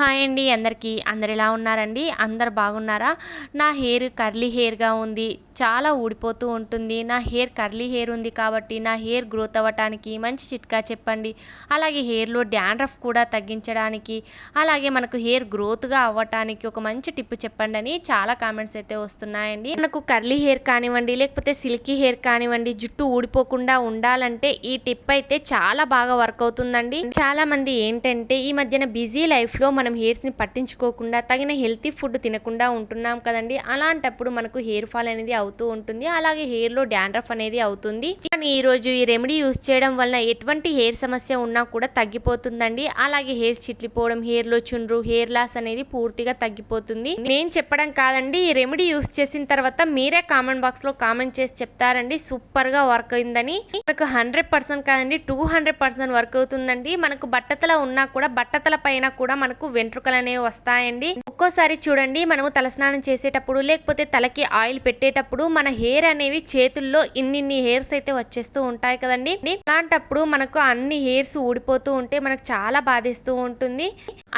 Hi అండి అందరికీ. అందరు ఎలా ఉన్నారండి? అందరు బాగున్నారా? నా హెయిర్ కర్లీ హెయిర్గా ఉంది. చాలా ఊడిపోతూ ఉంటుంది. నా హెయిర్ కర్లీ హెయిర్ ఉంది కాబట్టి నా హెయిర్ గ్రోత్ అవ్వటానికి మంచి చిట్కా చెప్పండి. అలాగే హెయిర్లో డాండ్రఫ్ కూడా తగ్గించడానికి అలాగే మనకు హెయిర్ గ్రోత్గా అవ్వటానికి ఒక మంచి టిప్ చెప్పండి అని చాలా కామెంట్స్ అయితే వస్తున్నాయండి. మనకు కర్లీ హెయిర్ కానివ్వండి లేకపోతే సిల్కీ హెయిర్ కానివ్వండి జుట్టు ఊడిపోకుండా ఉండాలంటే ఈ టిప్ అయితే చాలా బాగా వర్క్ అవుతుందండి. చాలా మంది ఏంటంటే ఈ మధ్యన బిజీ లైఫ్లో మనం హెయిర్స్ని పట్టించుకోకుండా తగిన హెల్తీ ఫుడ్ తినకుండా ఉంటున్నాం కదండి. అలాంటప్పుడు మనకు హెయిర్ ఫాల్ అనేది అవుతూ ఉంటుంది. అలాగే హెయిర్లో డాండ్రఫ్ అనేది అవుతుంది. కానీ ఈ రోజు ఈ రెమెడీ యూస్ చేయడం వలన ఎటువంటి హెయిర్ సమస్య ఉన్నా కూడా తగ్గిపోతుందండి. అలాగే హెయిర్ చిట్లిపోవడం హెయిర్లో చుండ్రు హెయిర్ లాస్ అనేది పూర్తిగా తగ్గిపోతుంది. నేను చెప్పడం కాదండి ఈ రెమెడీ యూస్ చేసిన తర్వాత మీరే కామెంట్ బాక్స్లో కామెంట్ చేసి చెప్తారండి. సూపర్గా వర్క్ అయిందని. మనకు హండ్రెడ్ పర్సెంట్ కాదండి టూ హండ్రెడ్ పర్సెంట్ వర్క్ అవుతుందండి. మనకు బట్టతల ఉన్నా కూడా బట్టతల పైన కూడా మనకు వెంట్రుకలు అనేవి వస్తాయండి. ఒక్కోసారి చూడండి మనము తలస్నానం చేసేటప్పుడు లేకపోతే తలకి ఆయిల్ పెట్టేటప్పుడు మన హెయిర్ అనేవి చేతుల్లో ఇన్నిన్ని హెయిర్స్ అయితే వచ్చేస్తూ ఉంటాయి కదండి. అలాంటప్పుడు మనకు అన్ని హెయిర్స్ ఊడిపోతూ ఉంటే మనకు చాలా బాధేస్తూ ఉంటుంది.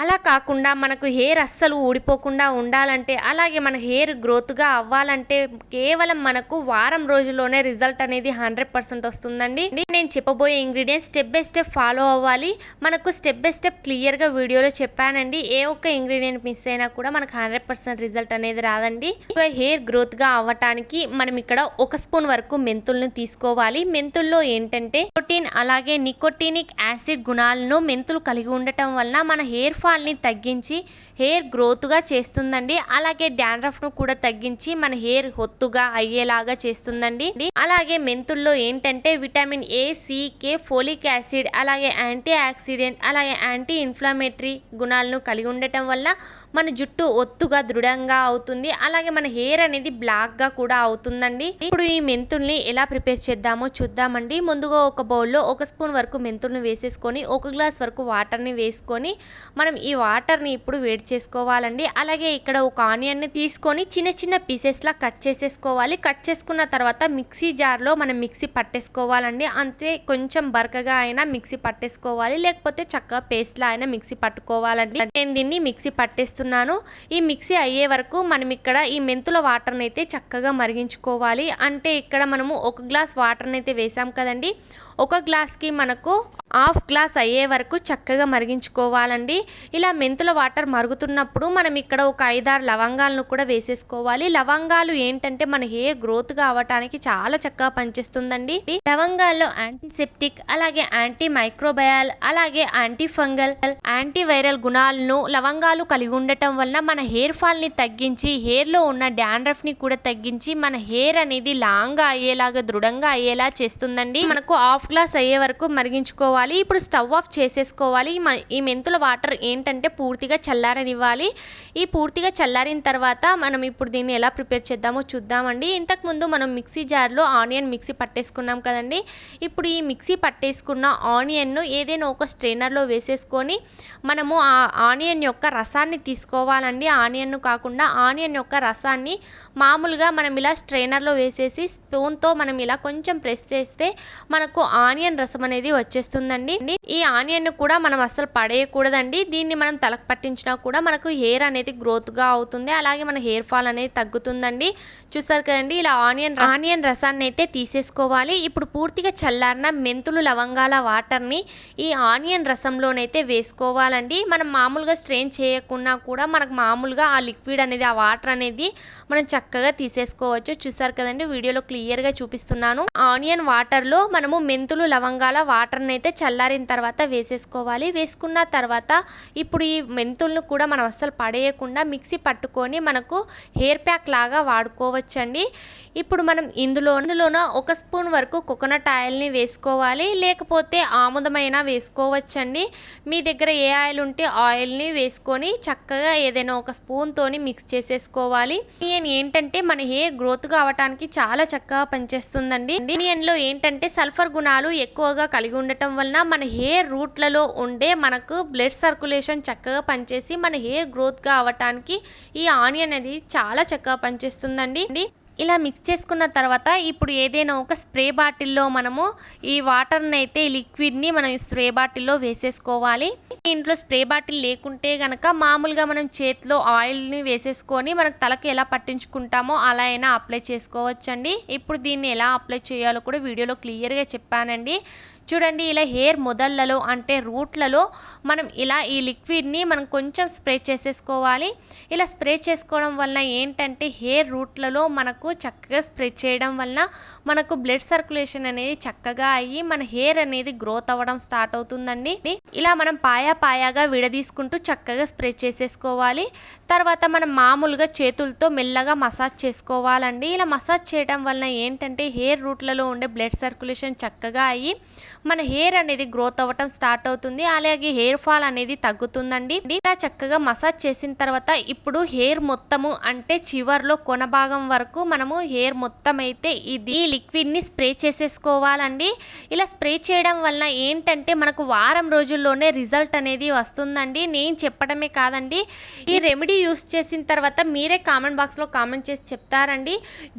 అలా కాకుండా మనకు హెయిర్ అస్సలు ఊడిపోకుండా ఉండాలంటే అలాగే మన హెయిర్ గ్రోత్గా అవ్వాలంటే కేవలం మనకు వారం రోజుల్లోనే రిజల్ట్ అనేది హండ్రెడ్ పర్సెంట్ వస్తుందండి. నేను చెప్పబోయే ingredients step by step follow అవ్వాలి. మనకు స్టెప్ బై స్టెప్ క్లియర్గా వీడియోలో చెప్పానండి. ఏ ఒక్క ఇంగ్రీడియంట్ మిస్ అయినా కూడా మనకు హండ్రెడ్ పర్సెంట్ రిజల్ట్ అనేది రాదండి. హెయిర్ గ్రోత్గా అవ్వటానికి మనం ఇక్కడ ఒక స్పూన్ వరకు మెంతుల్ని తీసుకోవాలి. మెంతుల్లో ఏంటంటే ప్రోటీన్ అలాగే నికోటినిక్ యాసిడ్ గుణాలను మెంతులు కలిగి ఉండటం వలన మన హెయిర్ ఫాల్ని తగ్గించి హెయిర్ గ్రోత్గా చేస్తుందండి. అలాగే డాండ్రఫ్ను కూడా తగ్గించి మన హెయిర్ ఒత్తుగా అయ్యేలాగా చేస్తుందండి. అలాగే మెంతుల్లో ఏంటంటే vitamin A C K folic acid అలాగే యాంటీ ఆక్సిడెంట్ అలాగే యాంటీ ఇన్ఫ్లమేటరీ గుణాలను కలిగి ఉండటం వల్ల మన జుట్టు ఒత్తుగా దృఢంగా అవుతుంది. అలాగే మన హెయిర్ అనేది బ్లాక్గా కూడా అవుతుందండి. ఇప్పుడు ఈ మెంతుల్ని ఎలా ప్రిపేర్ చేద్దామో చూద్దామండి. ముందుగా ఒక బౌల్లో ఒక స్పూన్ వరకు మెంతుల్ని వేసేసుకొని ఒక గ్లాస్ వరకు వాటర్ని వేసుకొని మనం ఈ వాటర్ని ఇప్పుడు వేడి చేసుకోవాలండి. అలాగే ఇక్కడ ఒక ఆనియన్ని తీసుకొని చిన్న చిన్న పీసెస్లా కట్ చేసేసుకోవాలి. కట్ చేసుకున్న తర్వాత మిక్సీ జార్లో మనం మిక్సీ పట్టేసుకోవాలండి. అంతే కొంచెం బరకగా అయినా మిక్సీ పట్టేసుకోవాలి. లేకపోతే చక్కగా పేస్ట్లా అయినా మిక్సీ పట్టుకోవాలండి. నేను దీన్ని మిక్సీ పట్టేస్తున్నాను. ఈ మిక్సీ అయ్యే వరకు మనం ఇక్కడ ఈ మెంతుల వాటర్ని అయితే చక్కగా మరిగించుకోవాలి. అంటే ఇక్కడ మనము ఒక గ్లాస్ వాటర్ని అయితే వేసాం కదండి. ఒక గ్లాస్కి మనకు హాఫ్ గ్లాస్ అయ్యే వరకు చక్కగా మరిగించుకోవాలండి. ఇలా మెంతుల వాటర్ మరుగుతున్నప్పుడు మనం ఇక్కడ ఒక ఐదారు లవంగాలను కూడా వేసేసుకోవాలి. లవంగాలు ఏంటంటే మన హెయిర్ గ్రోత్ కావటానికి చాలా చక్కగా పనిచేస్తుందండి. లవంగాల్లో యాంటీసెప్టిక్ అలాగే యాంటీ మైక్రోబయాల్ అలాగే యాంటీ ఫంగల్ యాంటీ వైరల్ గుణాలను లవంగాలు కలిగి ఉండటం వలన మన హెయిర్ ఫాల్ని తగ్గించి హెయిర్లో ఉన్న డాండ్రఫ్ని కూడా తగ్గించి మన హెయిర్ అనేది లాంగ్గా అయ్యేలాగా దృఢంగా అయ్యేలా చేస్తుందండి. మనకు హాఫ్ గ్లాస్ అయ్యే వరకు మరిగించుకోవాలి. ఇప్పుడు స్టవ్ ఆఫ్ చేసేసుకోవాలి. ఈ ఈ మెంతుల వాటర్ ఏంటంటే పూర్తిగా చల్లారనివ్వాలి. ఈ పూర్తిగా చల్లారిన తర్వాత మనం ఇప్పుడు దీన్ని ఎలా ప్రిపేర్ చేద్దామో చూద్దామండి. ఇంతకుముందు మనం మిక్సీ జార్లో ఆనియన్ మిక్సీ పట్టేసుకున్నాం కదండి. ఇప్పుడు ఈ మిక్సీ పట్టేసుకున్న ఆనియన్ను ఏదైనా ఒక స్ట్రైనర్లో వేసేసుకొని మనము ఆ ఆనియన్ యొక్క రసాన్ని తీసుకోవాలండి. ఆనియన్ను కాకుండా ఆనియన్ యొక్క రసాన్ని మామూలుగా మనం ఇలా స్ట్రైనర్లో వేసేసి స్పూన్తో మనం ఇలా కొంచెం ప్రెస్ చేస్తే మనకు ఆనియన్ రసం అనేది వచ్చేస్తుందండి. ఈ ఆనియన్ కూడా మనం అస్సలు పడేయకూడదండి. దీన్ని మనం తలకు పట్టించినా కూడా మనకు హెయిర్ అనేది గ్రోత్గా అవుతుంది. అలాగే మన హెయిర్ ఫాల్ అనేది తగ్గుతుందండి. చూసారు కదండి ఇలా ఆనియన్ ఆనియన్ రసాన్ని అయితే తీసేసుకోవాలి. ఇప్పుడు పూర్తిగా చల్లారిన మెంతులు లవంగాల వాటర్ని ఈ ఆనియన్ రసంలోనైతే వేసుకోవాలండి. మనం మామూలుగా స్ట్రెయిన్ చేయకున్నా కూడా మనకు మామూలుగా ఆ లిక్విడ్ అనేది ఆ వాటర్ అనేది మనం చక్కగా చేసుకోవచ్చు చూసారు కదండి వీడియోలో క్లియర్గా చూపిస్తున్నాను. ఆనియన్ వాటర్లో మనము మెంతులు లవంగాల వాటర్ని అయితే చల్లారిన తర్వాత వేసేసుకోవాలి. వేసుకున్న తర్వాత ఇప్పుడు ఈ మెంతులను కూడా మనం అస్సలు పడేయకుండా మిక్సీ పట్టుకొని మనకు హెయిర్ ప్యాక్ లాగా వాడుకోవచ్చండి. ఇప్పుడు మనం ఇందులో ఇందులోన ఒక స్పూన్ వరకు కోకోనట్ ఆయిల్ని వేసుకోవాలి. లేకపోతే ఆముదమైన వేసుకోవచ్చండి. మీ దగ్గర ఏ ఆయిల్ ఉంటే ఆయిల్ని వేసుకొని చక్కగా ఏదైనా ఒక స్పూన్తోని మిక్స్ చేసేసుకోవాలి. నేను ఏంటంటే మన హెయిర్ గ్రోత్గా అవటానికి చాలా చక్కగా పనిచేస్తుందండి. ఆనియన్లో ఏంటంటే సల్ఫర్ గుణాలు ఎక్కువగా కలిగి ఉండటం వలన మన హెయిర్ రూట్లలో ఉండే మనకు బ్లడ్ సర్క్యులేషన్ చక్కగా పనిచేసి మన హెయిర్ గ్రోత్గా అవ్వటానికి ఈ ఆనియన్ అనేది చాలా చక్కగా పనిచేస్తుందండి. ఇలా మిక్స్ చేసుకున్న తర్వాత ఇప్పుడు ఏదైనా ఒక స్ప్రే బాటిల్లో మనము ఈ వాటర్ని అయితే ఈ లిక్విడ్ని మనం ఈ స్ప్రే బాటిల్లో వేసేసుకోవాలి. ఇంట్లో స్ప్రే బాటిల్ లేకుంటే కనుక మామూలుగా మనం చేతిలో ఆయిల్ని వేసేసుకొని మనకు తలకు ఎలా పట్టించుకుంటామో అలా అయినా అప్లై చేసుకోవచ్చండి. ఇప్పుడు దీన్ని ఎలా అప్లై చేయాలో కూడా వీడియోలో క్లియర్గా చెప్పానండి. చూడండి ఇలా హెయిర్ మొదళ్ళలో అంటే రూట్లలో మనం ఇలా ఈ లిక్విడ్ని మనం కొంచెం స్ప్రే చేసేసుకోవాలి. ఇలా స్ప్రే చేసుకోవడం వలన ఏంటంటే హెయిర్ రూట్లలో మనకు చక్కగా స్ప్రే చేయడం వలన మనకు బ్లడ్ సర్క్యులేషన్ అనేది చక్కగా అయ్యి మన హెయిర్ అనేది గ్రోత్ అవ్వడం స్టార్ట్ అవుతుందండి. ఇలా మనం పాయా పాయాగా విడదీసుకుంటూ చక్కగా స్ప్రే చేసేసుకోవాలి. తర్వాత మనం మామూలుగా చేతులతో మెల్లగా మసాజ్ చేసుకోవాలండి. ఇలా మసాజ్ చేయడం వలన ఏంటంటే హెయిర్ రూట్లలో ఉండే బ్లడ్ సర్క్యులేషన్ చక్కగా అయ్యి మన హెయిర్ అనేది గ్రోత్ అవ్వటం స్టార్ట్ అవుతుంది. అలాగే హెయిర్ ఫాల్ అనేది తగ్గుతుందండి. ఇలా చక్కగా మసాజ్ చేసిన తర్వాత ఇప్పుడు హెయిర్ మొత్తము అంటే చివర్లో కొన భాగం వరకు మనము హెయిర్ మొత్తం అయితే ఇది లిక్విడ్ని లిక్విడ్ని స్ప్రే చేసేసుకోవాలండి. ఇలా స్ప్రే చేయడం వలన ఏంటంటే మనకు వారం రోజుల్లోనే రిజల్ట్ అనేది వస్తుందండి. నేను చెప్పడమే కాదండి. ఈ రెమెడీ యూస్ చేసిన తర్వాత మీరే కామెంట్ బాక్స్లో కామెంట్ చేసి చెప్తారండి.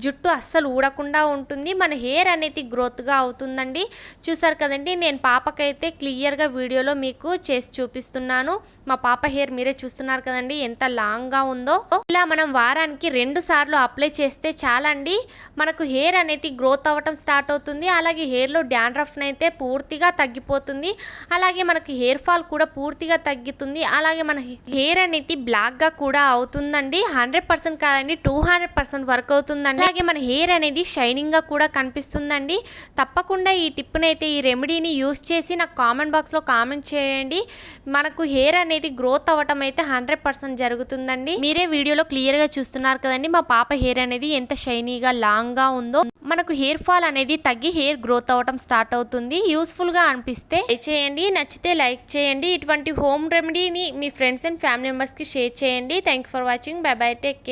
జుట్టు అస్సలు ఊడకుండా ఉంటుంది. మన హెయిర్ అనేది గ్రోత్గా అవుతుందండి. చూసారు కదండి నేను పాపకైతే క్లియర్గా వీడియోలో మీకు చేసి చూపిస్తున్నాను. మా పాప హెయిర్ మీరే చూస్తున్నారు కదండి ఎంత లాంగ్గా ఉందో. ఇలా మనం వారానికి రెండు సార్లు అప్లై చేస్తే చాలండి. మనకు హెయిర్ అనేది గ్రోత్ అవ్వటం స్టార్ట్ అవుతుంది. అలాగే హెయిర్లో డ్యాండ్రఫ్ని అయితే పూర్తిగా తగ్గిపోతుంది. అలాగే మనకి హెయిర్ ఫాల్ కూడా పూర్తిగా తగ్గుతుంది. అలాగే మన హెయిర్ అనేది బ్లాక్గా కూడా అవుతుందండి. హండ్రెడ్ పర్సెంట్ కాదండి టూ హండ్రెడ్ పర్సెంట్ వర్క్ అవుతుందండి. అలాగే మన హెయిర్ అనేది షైనింగ్గా కూడా కనిపిస్తుందండి. తప్పకుండా ఈ టిప్ని అయితే ఈ రెమెడీని యూస్ చేసి నాకు కామెంట్ బాక్స్లో కామెంట్ చేయండి. మనకు హెయిర్ అనేది గ్రోత్ అవ్వటం అయితే హండ్రెడ్ పర్సెంట్ జరుగుతుందండి. మీరే వీడియోలో క్లియర్గా చూస్తున్నారు కదండి మా పాప హెయిర్ అనేది ఎంత షైనీగా లాంగ్గా ఉందో. మనకు హెయిర్ ఫాల్ అనేది తగ్గి హెయిర్ గ్రోత్ అవ్వటం స్టార్ట్ అవుతుంది. యూస్ఫుల్గా అనిపిస్తే చేయండి. నచ్చితే లైక్ చేయండి. ఇటువంటి హోమ్ రెమెడీని మీ ఫ్రెండ్స్ అండ్ ఫ్యామిలీ మెంబర్స్కి షేర్ చేయండి. Thank for watching bye bye take care